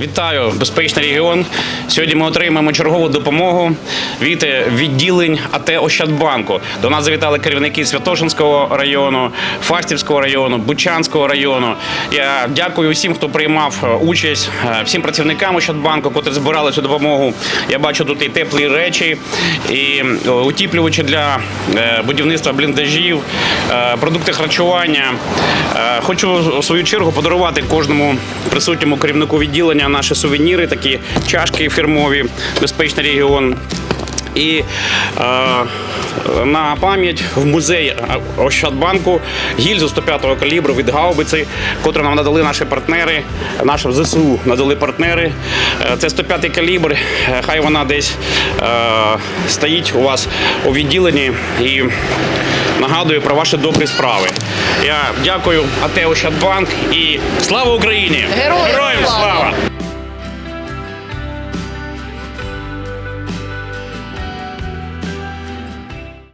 Вітаю, безпечний регіон. Сьогодні ми отримаємо чергову допомогу від е, відділень АТ Ощадбанку. До нас завітали керівники Святошинського району, Фастівського району, Бучанського району. Я дякую всім, хто приймав е, участь, е, всім працівникам Ощадбанку, котрі збирали цю допомогу. Я бачу тут і теплі речі, і утіплювачі для будівництва бліндажів, продукти харчування. Хочу в свою чергу подарувати кожному присутньому керівнику відділення наші сувеніри, такі чашки фірмові, безпечний регіон. І е, на пам'ять в музей Ощадбанку гільзу 105-го калібру від гаубиці, котру нам надали наші партнери, нашим ЗСУ надали партнери. Е, Це 105-й калібр. Е, Хай вона десь е, стоїть у вас у відділенні і нагадує про ваші добрі справи. Я дякую АТ Ощадбанк і слава Україні! Героям слава!